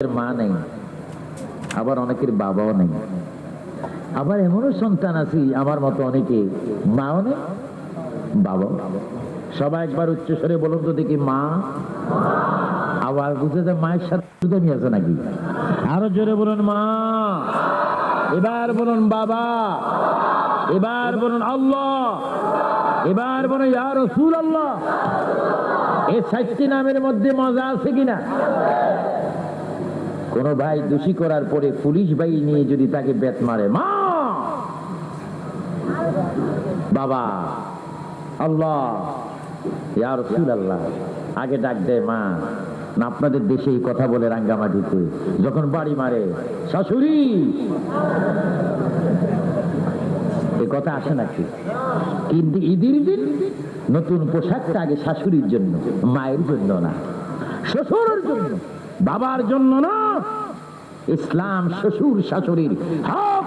মা নেই, আবার অনেকের বাবাও নেই। আবার এমনও সন্তান আছি, আমার মতো অনেকে মাও নেই, বাবাও সবাই একবার উচ্চ স্বরে বলুন তো দেখি, মা আবার বুঝে যায় মায়ের সাথে আছে নাকি? আরও জোরে বলুন, মা, এবার বলুন, বাবা, এবার বলুন, আল্লাহ, এবার বলুন, ইয়া রসুল আল্লাহ এই সাতটি নামের মধ্যে মজা আছে কিনা? কোন ভাই দোষী করার পরে পুলিশ ভাই নিয়ে যদি তাকে বেত মারে, মা! বাবা, আল্লাহ আল্লাহ আগে ডাক দেয়, মা, না আপনাদের দেশে এই কথা বলে রাঙ্গামাটিতে, যখন বাড়ি মারে, শাশুড়ি! এ কথা আসে নাকি? কিন্তু ঈদের দিন নতুন পোশাকটা আগে শাশুড়ির জন্য, মায়ের জন্য না, শ্বশুরের জন্য। বাবার জন্য না, ইসলাম শ্বশুর শাশুড়ির হক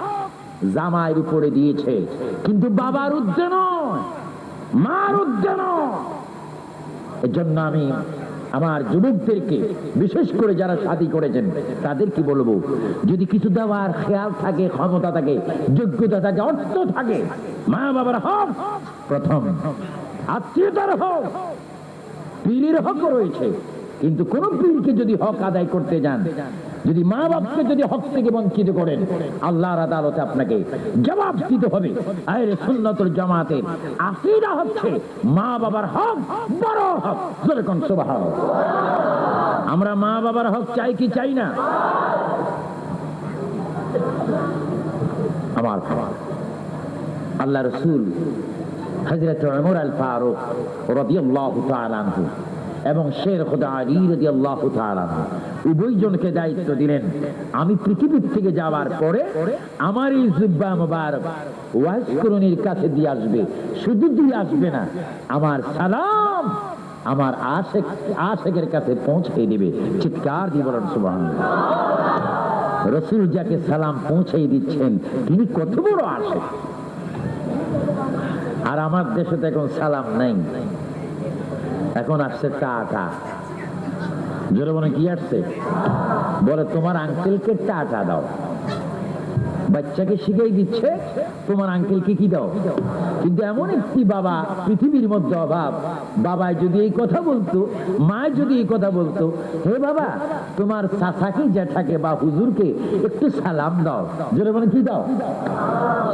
জামাইয়ের উপরে দিয়েছে। কিন্তু বাবার উদ্দে মার উদ্দে নয়। এর জন্য আমি আমার যুবকদেরকে, বিশেষ করে যারা শাদী করেছেন তাদের কি বলব, যদি কিছু দেওয়ার খেয়াল থাকে, ক্ষমতা থাকে, যোগ্যতা থাকে, অর্থ থাকে, মা বাবার হক প্রথম, আত্মীয়তার হক, পীরের হক রয়েছে। কিন্তু কোন পীরকে যদি হক আদায় করতে যান, যদি মা বাপকে যদি হক থেকে বঞ্চিত করেন, আল্লাহর আদালতে আপনাকে জবাব দিতে হবে। আরে সুন্নতুল জামাতের আকিদা হচ্ছে মা বাবার হক বড় হক। যেরকম সুবহান আমরা মা বাবার হক চাই কি চাই না? আমার আল্লাহ রসুল হজরত ওমর আল ফারুক রাদিয়াল্লাহু তাআলা আনহু এবং শের খোদা আলী রাদিয়াল্লাহু তাআলা আনহু। উভয়জনকে দায়িত্ব দিলেন, আমি পৃথিবীর থেকে যাওয়ার পরে আমার এই জুব্বা মুবারক ওয়াজ করণীর কাছে দিয়ে আসবে। শুধু দিয়ে আসবে না, আমার সালাম আমার আশেক, আশেকের কাছে পৌঁছে দিবে। চিৎকার দিয়ে বলেন, সুবহানাল্লাহ। রসুল যাকে সালাম পৌঁছে দিচ্ছেন, তিনি কত বড় আশেক। আর আমার দেশে তো এখন সালাম নাই। এখন আসছে টাটা। জোরে মনে কি আসছে? বলে তোমার আঙ্কেলকে টাটা দাও। বাচ্চাকে শিখাই দিচ্ছে, তোমার আঙ্কেলকে কি দাও? কিন্তু এমন একটি বাবা, পৃথিবীর মধ্যে অভাব। বাবায় যদি এই কথা বলতো, মা যদি এই কথা বলতো, হে বাবা, তোমার চাচাকে, জ্যাঠাকে বা হুজুরকে একটু সালাম দাও। জোরে মানে কি দাও?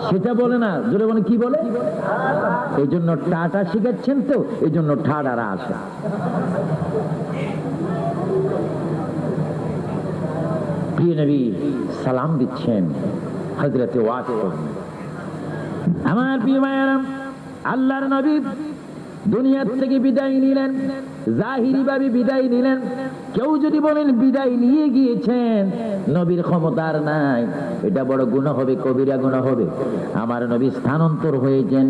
সেটা বলে না, জোরে মানে কি বলে? এই জন্য টাটা শিখাচ্ছেন তো এই জন্য ঠাডারা আসে। প্রিয় নবী, সালাম দিচ্ছেন। হজরতে আমার প্রিয় মায়ারাম আল্লাহর নবী দুনিয়ার থেকে বিদায় নিলেন, জাহিরি ভাবে বিদায় নিলেন। কেউ যদি বলেন বিদায় নিয়ে গিয়েছেন, নবীর ক্ষমতার নাই। এটা বড় গুণ হবে, কবিরা গুণ হবে। আমার নবী স্থানান্তর হয়েছেন।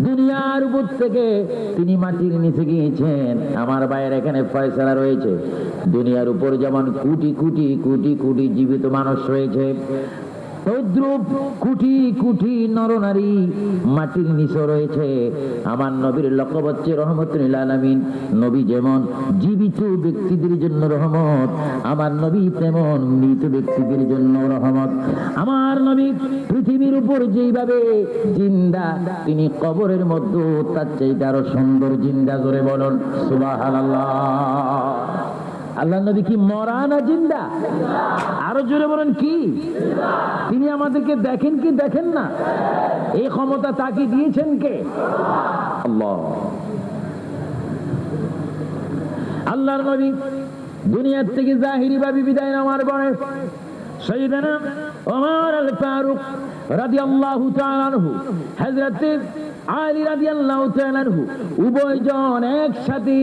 দুনিয়ার উপর থেকে তিনি মাটির নিচে গিয়েছেন। আমার বাইরে এখানে ফয়সলা রয়েছে। দুনিয়ার উপর যেমন কোটি কোটি কোটি কোটি জীবিত মানুষ রয়েছে তদ্রুপ কুটি কুটি নরনারী মাটির নিচে রয়েছে। আমার নবীর লক্ষ্য হচ্ছে রহমতুল আলমিন। নবী যেমন জীবিত ব্যক্তিদের জন্য রহমত, আমার নবী তেমন মৃত ব্যক্তিদের জন্য রহমত। আমার নবী পৃথিবীর উপর যেইভাবে জিন্দা, তিনি কবরের মধ্যে তার চাইতে আরও সুন্দর জিন্দা করে বলুন সুবাহ আল্লাহ নবী কি মরা না জিন্দা? আরও জোরে বলেন, কি? তিনি আমাদেরকে দেখেন কি দেখেন না? এই ক্ষমতা তাকে দিয়েছেন কে? আল্লাহ। আল্লাহর নবী দুনিয়ার থেকে জাহিরি ভাবে বিদায় নেওয়ার পরে সৈয়দনা ওমর আল ফারুক। রাদিয়াল্লাহু তাআলা আনহু, হযরত আলী রাদিয়াল্লাহু তাআলা আনহু উভয়জন একসাথে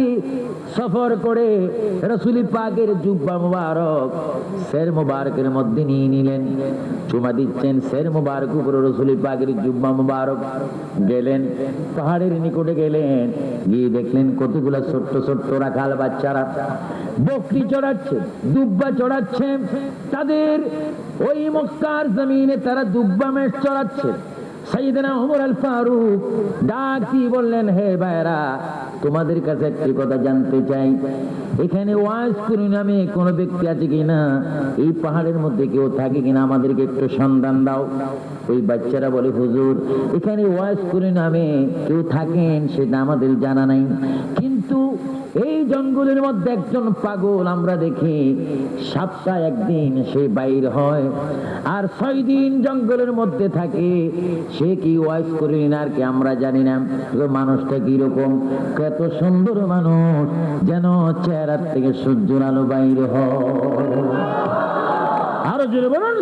সফর করে রাসূল পাকের জুব্বা মুবারক শের মুবারকের মধ্যে নিয়ে নিলেন। চুমা দিচ্ছেন, শের মুবারক উপরে রাসূল পাকের জুব্বা মুবারক গেলেন, পাহাড়ের নিকটে গেলেন, গিয়ে দেখলেন কতগুলা ছোট্ট ছোট্ট রাখাল বাচ্চারা বকরি চড়াচ্ছে, দুব্বা চড়াচ্ছে, তাদের ওই মক্কার জমিনে তারা দুব্বা মেষ চড়াচ্ছে। সাইয়েদনা ওমর আল ফারুক ডাক বললেন, হে ভাইরা তোমাদের কাছে একটি কথা জানতে চাই। এখানে ওয়াজ করি নামে কোনো ব্যক্তি আছে কিনা? এই পাহাড়ের মধ্যে কেউ থাকে কিনা? আমাদেরকে একটু সন্ধান দাও। ওই বাচ্চারা বলে, হুজুর, এখানে ওয়াজ করি নামে কেউ থাকেন, সেটা আমাদের জানা নাই। কিন্তু এই জঙ্গলের মধ্যে একজন পাগল আমরা দেখি সপ্তাহে একদিন সে বাইর হয়, আর ছয় দিন জঙ্গলের মধ্যে থাকে। সে কি ওয়াইস করি আর কি আমরা জানি না। মানুষটা কীরকম? কত সুন্দর মানুষ, যেন চেহারার থেকে সূর্যের আলো বাইর আরও জোরে বলুন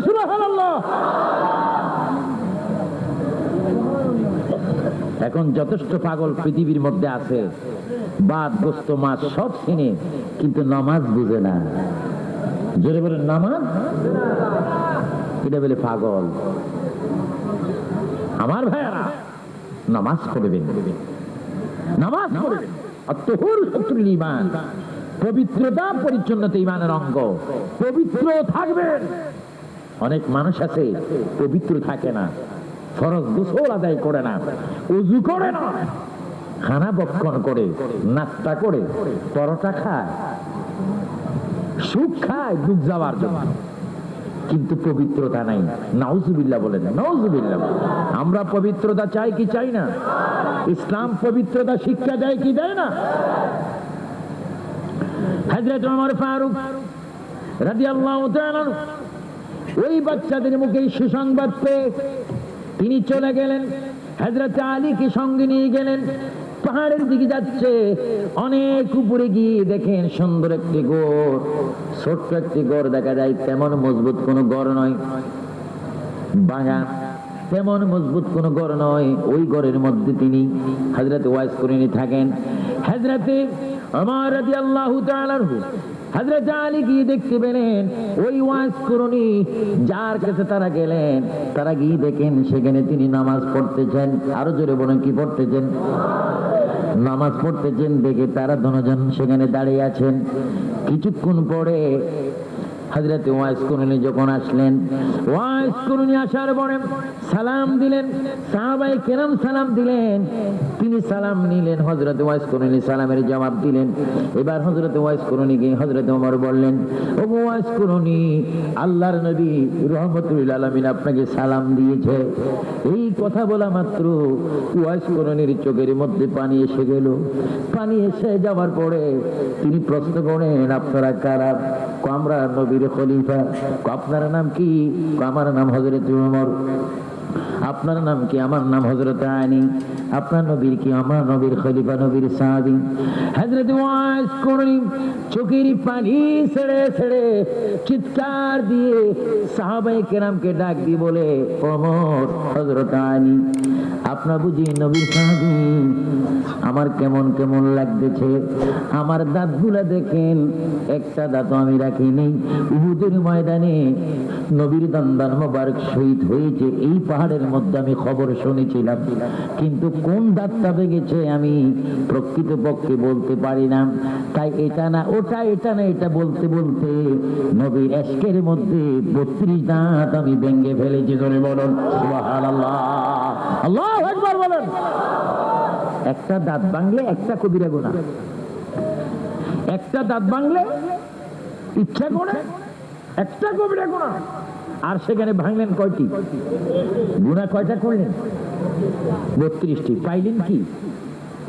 এখন যথেষ্ট পাগল পৃথিবীর মধ্যে আছে। বাদ গোস্ত মাছ সব চিনে, কিন্তু নামাজ বুঝে না। জোরে বলে নামাজ? এটা বলে পাগল। আমার ভাইয়ারা, নামাজ পড়বেন। নামাজ পড়বেন। অত্যহুর শত্রুল ইমান। পবিত্রতা, পরিচ্ছন্নতা ইমানের অঙ্গ। পবিত্র থাকবেন অনেক মানুষ আছে, পবিত্র থাকে না, ফরজ গোসল আদায় করে না, উজু করে না, খানা বক্ষণ করে, নাস্তা করে, পরোটা খায়, সুখ খায় দুঃখ যাওয়ার জন্য। কিন্তু পবিত্রতা নাই। নাউজুবিল্লাহ বলেন নাউজুবিল্লাহ। আমরা পবিত্রতা চাই কি চাই না? ইসলাম পবিত্রতা শিক্ষা দেয় কি দেয় না? হযরত ওমর ফারুক রাদিয়াল্লাহু তাআলা ওই বাচ্চাদের মুখে সুসংবাদ পেয়ে তিনি চলে গেলেন। হজরত আলীকে সঙ্গে নিয়ে গেলেন। পাহাড়ের দিকে যাচ্ছে। অনেক উপরে গিয়ে দেখেন সুন্দর একটি গোড়। ছোট্ট একটি গড় দেখা যায়, তেমন মজবুত কোনো গড় নয়। বাগান তেমন মজবুত কোনো গড় নয়। ওই গড়ের মধ্যে তিনি হাজরাতে ওয়াইস করে থাকেন। হাজরাতে ওয়াজ তারা দেখেন, সেখানে তিনি নামাজ পড়তেছেন। আরও জোরে বলেন, কি পড়তেছেন? নামাজ পড়তেছেন, দেখে তারা দুজন সেখানে দাঁড়িয়ে আছেন। কিছুক্ষণ পরে হজরত ওয়াইস করুনি, যখন আসলেন আসার পরে সালাম দিলেন সাহাবাই কেরাম সালাম দিলেন, তিনি সালাম নিলেন হজরত ওয়াইস করুনি সালামের জবাব দিলেন। এবার হজরত ওয়াইস করুনি গিয়ে হজরত ওমর বললেন ও ওয়াইস করুনি আল্লাহর নবী রহমতুল আলমিন আপনাকে সালাম দিয়েছে। এই কথা বলা মাত্র ওয়াইস করুনির চোখের মধ্যে পানি এসে গেল। পানি এসে যাওয়ার পরে তিনি প্রশ্ন করেন আপনারা কারা? আমরা নবীর খলিফা। আপনার নাম কি আমার নাম হজরত উমর। আপনার নাম কি আমার নাম হজরত আনি আপনার নবীর কি আমার নবীর খলিফা, নবীর সাহাবি? হজরত ওয়াজ করিম চোখের পানি ছেড়ে ছেড়ে চিৎকার দিয়ে সাহাবাই কেরামকে ডাক দিয়ে বলে অমর হজরত আনি আপনার বুঝি নবীর সাহাবি আমার কেমন কেমন লাগতেছে? আমার দাঁতগুলা দেখেন, একটা দাঁত আমি রাখিনি। উহুদের ময়দানে নবীর দান্দান মোবারক শহীদ হয়েছে, এই পাহাড়ের মধ্যে আমি খবর শুনেছিলাম। কিন্তু কোন দাঁতটা ভেঙেছে আমি প্রকৃত পক্ষে বলতে পারি না। তাই এটা না, ওটা এটা না, এটা বলতে বলতে নবীর এসকের মধ্যে বত্রিশ দাঁত আমি ভেঙে ফেলেছি ধরে বলুন। সুবহানাল্লাহ। আল্লাহ! একবার বলেন। একটা দাঁত ভাঙলে একটা কবিরা গোনা। একটা দাঁত ভাঙলে ইচ্ছা করে একটা কবিরা গোনা। আর সেখানে ভাঙলেন কয়টি? গুণা কয়টা করলেন? বত্রিশটি। পাইলেন কি?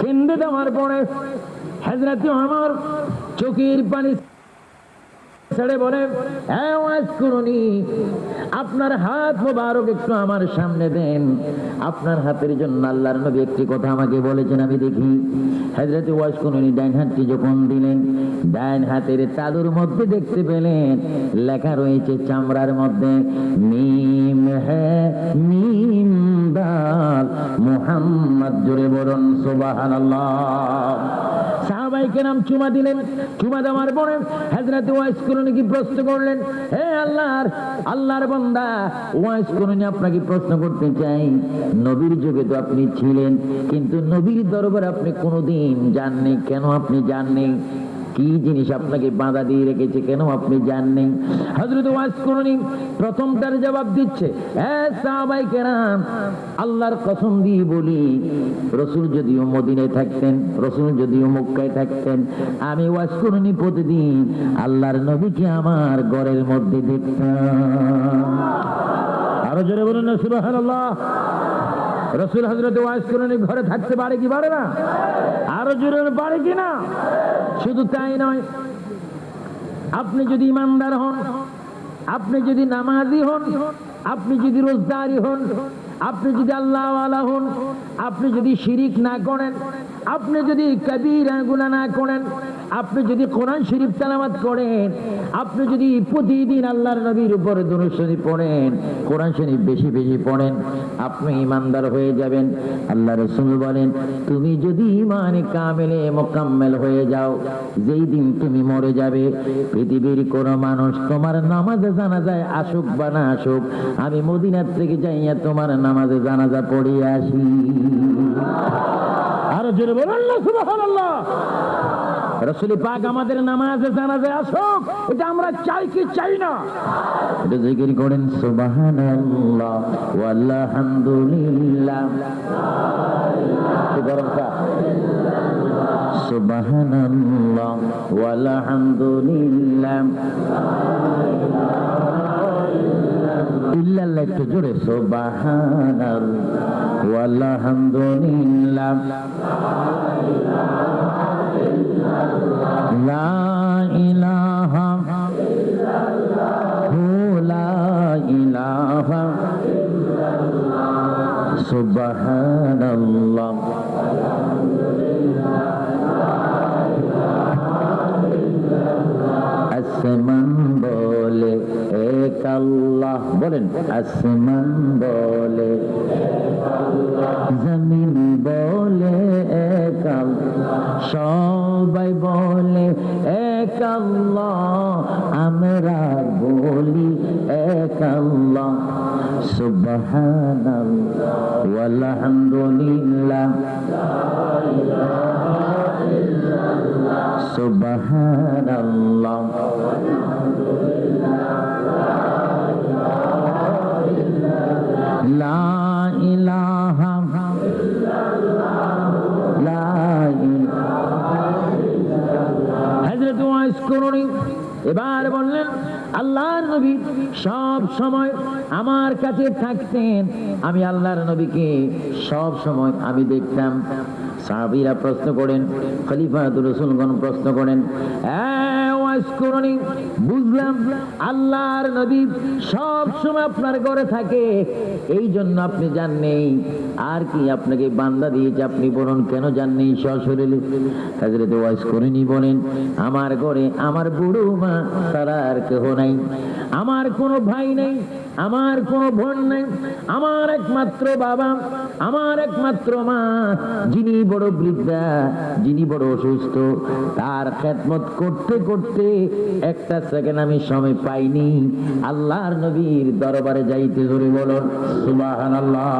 কেন্দি দেওয়ার পরে হজরত আমার চোখের পানি ছেড়ে আপনার হাত একটু আমার সামনে দেন। আপনার হাতের জন্য কথা আমাকে বলেছেন, আমি দেখি। ওয়াজ করুনি ডাইন হাতটি যখন দিলেন ডাইন হাতের চাদুর মধ্যে দেখতে পেলেন, লেখা রয়েছে চামড়ার মধ্যে, মিম হ্যাঁ মিম মুহাম্মদ জোরে বলুন সুবাহান চুমা দিলেন, চুমা দেওয়ার পরে ওয়াইস কি প্রশ্ন করলেন? হে আল্লাহর আল্লাহর ওয়াইস করুন আপনাকে প্রশ্ন করতে চাই। নবীর যুগে তো আপনি ছিলেন, কিন্তু নবীর দরবার আপনি কোনোদিন যাননি। কেন আপনি যাননি? কি জিনিস আপনাকে বাঁধা দিয়ে রেখেছে কেন আপনি জাননি হজরত ওয়াজ করুনি, প্রথম তার জবাব দিচ্ছে আল্লাহর কসম দিয়ে বলি, রসুল যদিও মদিনায় থাকতেন, রসুল যদিও মক্কায় থাকতেন, আমি ওয়াজ করুনি প্রতিদিন, আল্লাহর নবীকে আমার ঘরের মধ্যে দেখতাম। আরও জোরে বলুন না, সুবহানাল্লাহ। রসুল হজরত ওয়াজ করুনি ঘরে থাকতে পারে কি পারে না? আরও জোরে পারে কি না? শুধু তাই নয়, আপনি যদি ইমানদার হন, আপনি যদি নামাজি হন, আপনি যদি রোজদারি হন, আপনি যদি আল্লাহ হন, আপনি যদি শিরিক না করেন, আপনি যদি কবিরা গুণা না করেন আপনি যদি কোরআন শরীফ তেলামাত করেন, আপনি যদি প্রতিদিন আল্লাহর নবীর উপর দুরুশরীফ পড়েন, কোরআন শরীফ বেশি বেশি পড়েন, আপনি ইমানদার হয়ে যাবেন। আল্লাহ রসুল বলেন, তুমি যদি ইমানে কামেলে মোকাম্মেল হয়ে যাও, যেই দিন তুমি মরে যাবে, পৃথিবীর কোন মানুষ তোমার নামাজে জানাজায় আসুক বা না আসুক, আমি মদিনার থেকে যাইয়া তোমার নামাজে জানাজা পড়িয়ে আসি। আরও জোরে বলুন সুবহানাল্লাহ। রসুলি পাক আমাদের নামাজে জানাজে আসুক এটা আমরা চাই কি চাই না? এটা জিকির করেন সুবহানাল্লাহ ওয়ালহামদুলিল্লাহ গরম চা? সুবহানাল্লাহ ওয়ালহামদুলিল্লাহ ইল্লাল্লাহ একটু জোরে। সুবহানাল্লাহ ওয়ালহামদুলিল্লাহ লা ইলাহা হু লা ইলাহা সুবহানাল্লাহ। আসমান বলে এক আল্লাহ। বলেন, আসমান বলে। জমিন বলে এক আল্লাহ। সবাই বলে এক আল্লাহ আমরা বলি এক আল্লাহ। সুবহানাল্লাহ এবার বললেন আল্লাহর নবী সব সময় আমার কাছে থাকতেন। আমি আল্লাহর নবীকে সব সময় আমি দেখতাম। সাহাবিরা প্রশ্ন করেন খলিফা রসুলগণ প্রশ্ন করেন "হ্যাঁ, ওয়াইস করুনি বুঝলাম আল্লাহর নবী সব সময় আপনার ঘরে থাকে। এই জন্য আপনি যান নেই। আর কি আপনাকে বান্দা দিয়েছে আপনি বলুন, কেন যান নেই সশরীরে? তো বয়স করিনি বলেন, আমার ঘরে আমার বুড়ো মা, তারা আর কেহ নাই। আমার কোনো ভাই নেই আমার কোনো বোন নাই, আমার একমাত্র বাবা, আমার একমাত্র মা, যিনি বড় বৃদ্ধা, যিনি বড় অসুস্থ। তার খেদমত করতে করতে একটা সেকেন্ড আমি সময় পাইনি। আল্লাহর নবীর দরবারে যাইতে ধরে বলুন সুবাহান আল্লাহ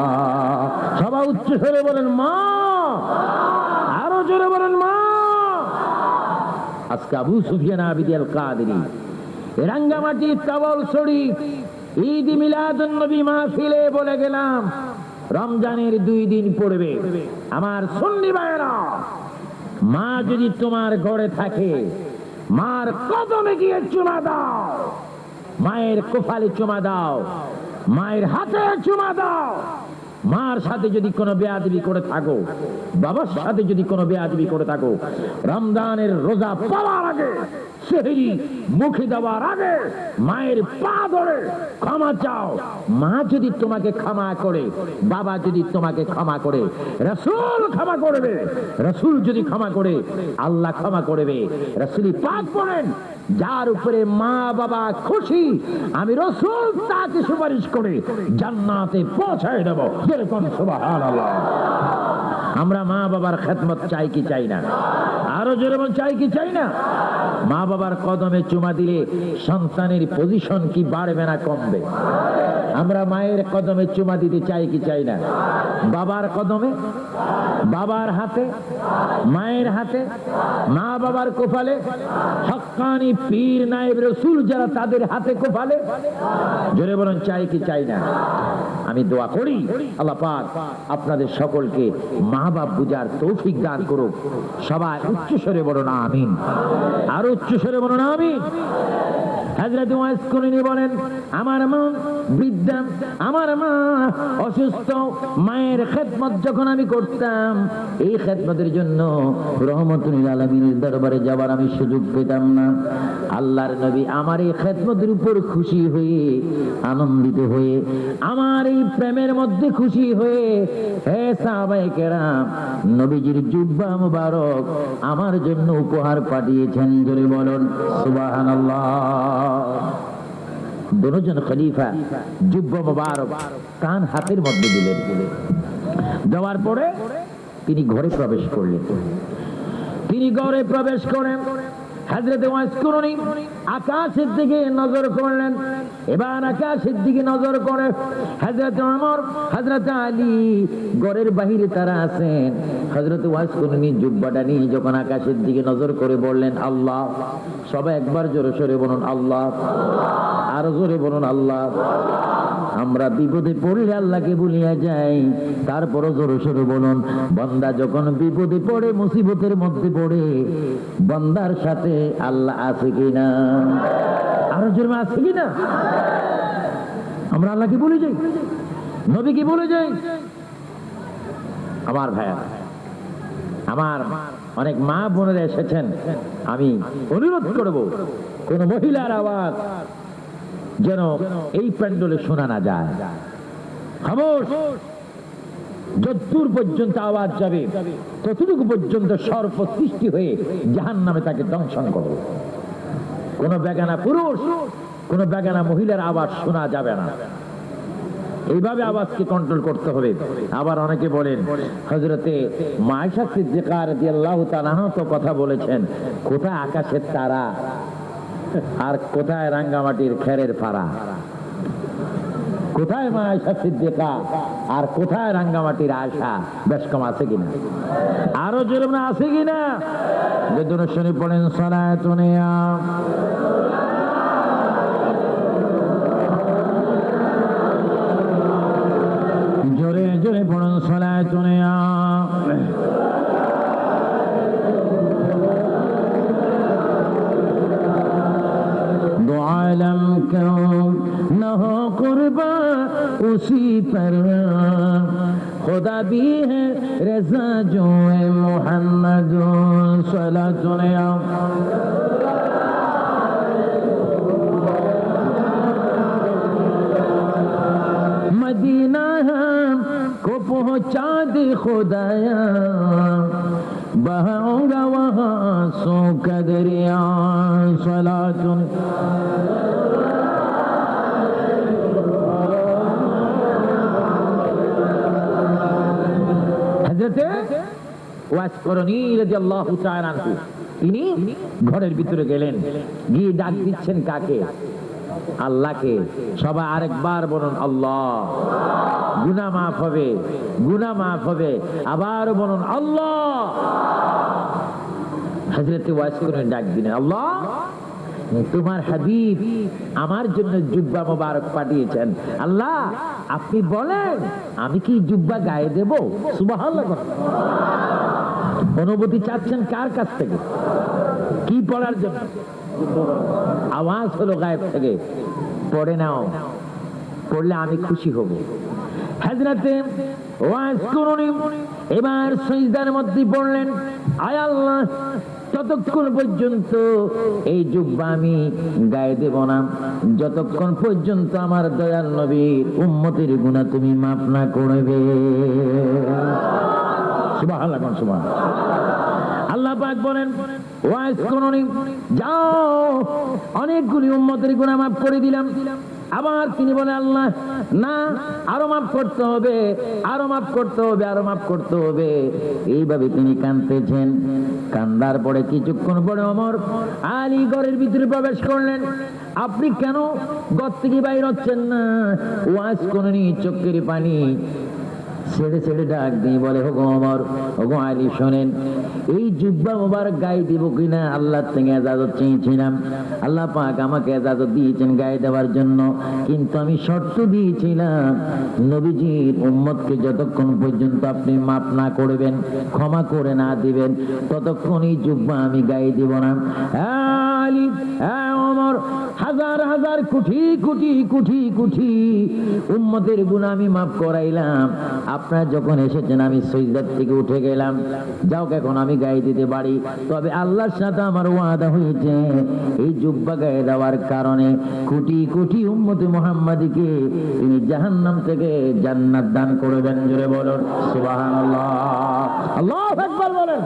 সবাই উচ্চ স্বরে বলেন, মা! আরও জোরে বলেন, মা! আজকে আবু সুফিয়ান আবিদি আল কাদেরি রাঙ্গামাটি তাবল শরীফ ঈদ মিলাদুন নবী মাহফিলে বলে গেলাম, রমজানের দুই দিন পড়বে। আমার সুন্নি ভাইয়েরা, মা যদি তোমার ঘরে থাকে, মার কদমে গিয়ে চুমা দাও, মায়ের কোফালে চুমা দাও, মায়ের হাতে চুমা দাও। মার সাথে যদি কোনো বেয়াদবি করে থাকো, বাবার সাথে যদি কোনো বেয়াদবি করে থাকো, রমজানের রোজা পাওয়ার আগে সেহরি মুখে দেওয়ার আগে মায়ের পা ধরে ক্ষমা চাও। মা যদি তোমাকে ক্ষমা করে, বাবা যদি তোমাকে ক্ষমা করে, রসুল ক্ষমা করবে। রসুল যদি ক্ষমা করে, আল্লাহ ক্ষমা করবে। রসুলি পাক পড়েন যার উপরে মা বাবা খুশি, আমি রসুল তাকে সুপারিশ করে জান্নাতে পৌঁছায় দেব। যেরকম সুবহানাল্লাহ। আমরা মা বাবার খেদমত চাই কি চাই না? আরও যেরকম চাই কি, চাই না? মা বাবার কদমে চুমা দিলে সন্তানের পজিশন কি বাড়বে না কমবে? আমরা মায়ের কদমে চুমা দিতে চাই কি, চাই না? বাবার কদমে? বাবার হাতে? মায়ের হাতে? মা বাবার কোফালে হক্কানি পীর, নায়েব রসুল যারা তাদের হাতে কোফালে জোরে বলুন, চাই কি, চাই না? আমি দোয়া করি, আল্লাহ পাক আপনাদের সকলকে মা বাপ বুঝার তৌফিক দান করুক। সবাই উচ্চ স্বরে না আমিন। আর উচ্চস্বরে বলো না আমিন। আমার মা বৃদ্ধ আমার মা অসুস্থ মায়ের খেদমত যখন আমি করতাম, এই খেদমতের জন্য রহমতুল আলমীর দরবারে যাবার আমি সুযোগ পেতাম না। আল্লাহর নবী আমার এই খেদমতের উপর খুশি হয়ে, আনন্দিত হয়ে, আমার এই প্রেমের মধ্যে খুশি হয়ে, হে সাহাবাই কেরাম, নবীজির জুব্বা মুবারক আমার জন্য উপহার পাঠিয়েছেন। জোরে বলুন, সুবহানাল্লাহ। দুজন খলিফা জুব্বা মুবারক কান হাতের মধ্যে দিলেন। দেওয়ার পরে তিনি ঘরে প্রবেশ করলেন। তিনি ঘরে প্রবেশ করেন। হাজরত ওয়াসকরণী আকাশের দিকে নজর করলেন এবার আকাশের দিকে নজর করে হাজরত আমর হাজরত আলী ঘরের বাহিরে তারা আছেন। হজরত ওয়াসকরণী জুব্বাটা নিয়ে যখন আকাশের দিকে নজর করে বললেন, আল্লাহ, সবাই একবার জোরে সরে বলুন, আল্লাহ, আরও জোরে বলুন, আল্লাহ, আমরা বিপদে পড়লে আল্লাহকে বলিয়া যাই, তারপরও জোরে সরে বলুন। বন্দা যখন বিপদে পড়ে, মুসিবতের মধ্যে পড়ে, বন্দার সাথে আল্লাহ আছে কিনা? আরও জোরে আছে কিনা? আমরা আল্লাহকে বলে যাই, নবীকে বলে যাই। আমার ভাইয়া আমার অনেক মা বোনেরা এসেছেন। আমি অনুরোধ করব, কোন মহিলার আওয়াজ যেন এই প্যান্ডলে শোনা না যায়। যদ্দূর পর্যন্ত আওয়াজ যাবে, ততটুকু পর্যন্ত সর্প সৃষ্টি হয়ে জাহান নামে তাকে দংশন করবে। কোন বেগানা পুরুষ, কোন বেগানা মহিলার আওয়াজ শোনা যাবে না। এইভাবে আওয়াজকে কন্ট্রোল করতে হবে। আবার অনেকে বলেন হজরতে মায়েশা সিদ্দিকার তো কথা বলেছেন, কোথায় আকাশের তারা আর কোথায় রাঙ্গামাটির খেরের পাড়া? কোথায় মা সিদ্দিকা আর কোথায় রাঙ্গামাটির আয়সা বেশ কম আছে কিনা? আরও যেরকম আছে কিনা? বেদন পড়েন সলায়তনিয়া رجل پڑھن دعا عالم کیوں نہ ہو قربا اسی پر۔ خدا بھی ہے رضا جو ہے محمد صلاح سنیا مدینہ पहुंचा दे खुदाया बहाऊंगा वहां सो कदरिया सला सुन হজরতে ওয়াসকরণী রাদিয়াল্লাহু তাআলা আনহু তিনি ঘরের ভিতরে গেলেন গিয়ে ডাক দিচ্ছেন কাকে আল্লাহকে সবাই আরেকবার বলুন আল্লাহ গুনা মাফ হবে গুনা মাফ হবে। আবার বলুন দিলেন, আল্লাহ! আপনি বলেন, আমি কি জুব্বা গায়ে দেব? অনুভূতি চাচ্ছেন কার কাছ থেকে? কি পড়ার জন্য? আওয়াজ হলো গায়েব থেকে। পড়ে নাও, পড়লে আমি খুশি হব। হাজরাতে ওয়াজ করুন। এবার সজদার মধ্যে পড়লেন, আয় আল্লাহ ততক্ষণ পর্যন্ত এই জুব্বা আমি গায়ে দেব না, যতক্ষণ পর্যন্ত আমার দয়াল নবীর উম্মতের গুণা তুমি মাফ না করবে। আল্লাহ পাক বলেন ওয়াইস করনি, যাও, অনেকগুলি উম্মতের গুনাহ মাফ করে দিলাম। আবার তিনি বলে আল্লাহ না, আরও মাফ করতে হবে, আরও মাফ করতে হবে, আরও মাফ করতে হবে। এইভাবে তিনি কাঁদতেছেন। কান্দার পরে কিছুক্ষণ পরে অমর আলী ঘরের ভিতরে প্রবেশ করলেন। আপনি কেন ঘর থেকে বাইর হচ্ছেন না? ওয়াজ করনি চোখের পানি ছেড়ে ছেড়ে ডাক দিয়ে বলে হোগো অমর হোগো আলী, শোনেন, এই জুব্বা মোবারক গায়ে দিব কিনা আল্লাহ থেকে এজাজত চেয়েছিলাম। আল্লাহ পাক আমাকে এজাজত দিয়েছেন গায়ে দেওয়ার জন্য। কিন্তু আমি শর্ত দিয়েছিলাম, নবীজির উম্মতকে যতক্ষণ পর্যন্ত আপনি মাপ না করবেন, ক্ষমা করে না দিবেন, ততক্ষণ এই জুব্বা আমি গায়ে দিব না। হ্যাঁ আলী অমর হাজার হাজার কোটি কোটি কোটি কোটি উম্মতের গুণ আমি মাফ করাইলাম। আপনারা যখন এসেছেন, আমি সৈদার থেকে উঠে গেলাম। যাও এখন, আমি গায়ে দিতে পারি। তবে আল্লাহর সাথে আমার ওয়াদা হয়েছে। এই জুব্বা গায়ে দেওয়ার কারণে কোটি কোটি উম্মতে মোহাম্মদীকে তিনি জাহান্নাম থেকে জান্নাত দান করবেন। জোরে বলুন, সুবহানাল্লাহ। আল্লাহু আকবার বলেন।